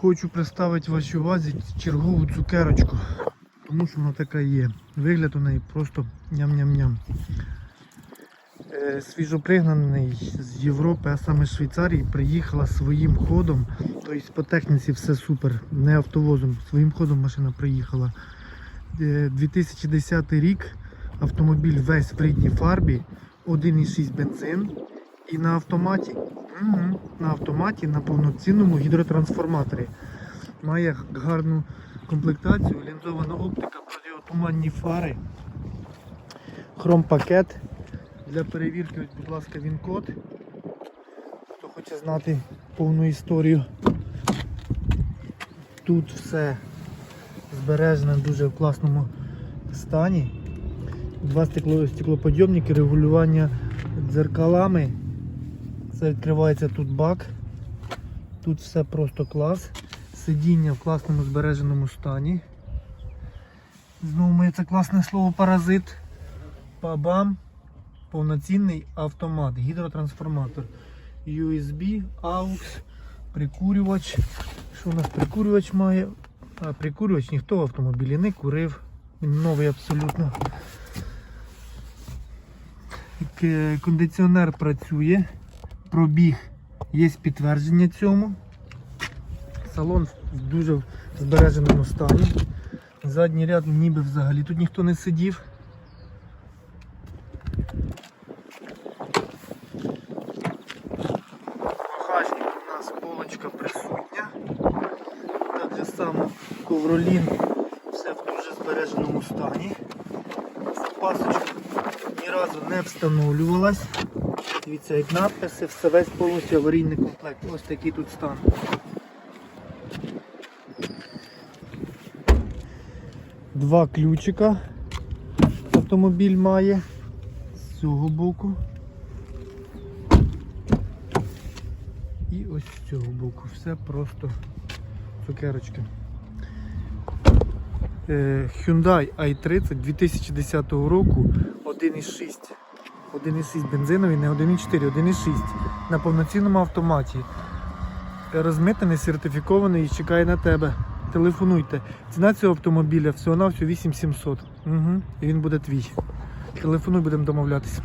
Хочу представити вашій увазі чергову цукерочку, тому що вона така є. Вигляд у неї просто ням-ням-ням. Е, Свіжопригнаний з Європи, а саме з Швейцарії, приїхала своїм ходом. Тобто по техніці все супер, не автовозом, своїм ходом машина приїхала. Е, 2010 рік автомобіль весь в рідній фарбі, 1,6 бензин і на автоматі. Угу. На автоматі на повноцінному гідротрансформаторі. Має гарну комплектацію, лінзована оптика, противотуманні фари, хром-пакет. Для перевірки, ось, будь ласка, він код. Хто хоче знати повну історію. Тут все збережено дуже в класному стані. Два стекло, стеклоподйомники, регулювання дзеркалами. Це відкривається тут бак. Тут все просто клас. Сидіння в класному збереженому стані. Знову моє це класне слово паразит. Пабам. Повноцінний автомат, гідротрансформатор. USB, AUX, прикурювач. Що у нас прикурювач має? А, прикурювач ніхто в автомобілі не курив. Він новий абсолютно. Кондиціонер працює. Пробіг є підтвердження цьому. Салон в дуже збереженому стані. Задній ряд ніби взагалі тут ніхто не сидів. Багажник у нас полочка присутня. Так же само ковролін все в дуже збереженому стані. Запасочка ні разу не встановлювалась. Дивіться, як надписи, все весь повністю аварійний комплект. Ось такий тут стан. Два ключика автомобіль має з цього боку. І ось з цього боку. Все просто цукерочки. Е, Hyundai i30 2010 року 1,6. 1,6 бензиновий, не 1,4, 1,6 на повноцінному автоматі. Розмитаний, сертифікований і чекає на тебе. Телефонуйте. Ціна цього автомобіля всього на всього 8700. Угу. І він буде твій. Телефонуй, будемо домовлятися.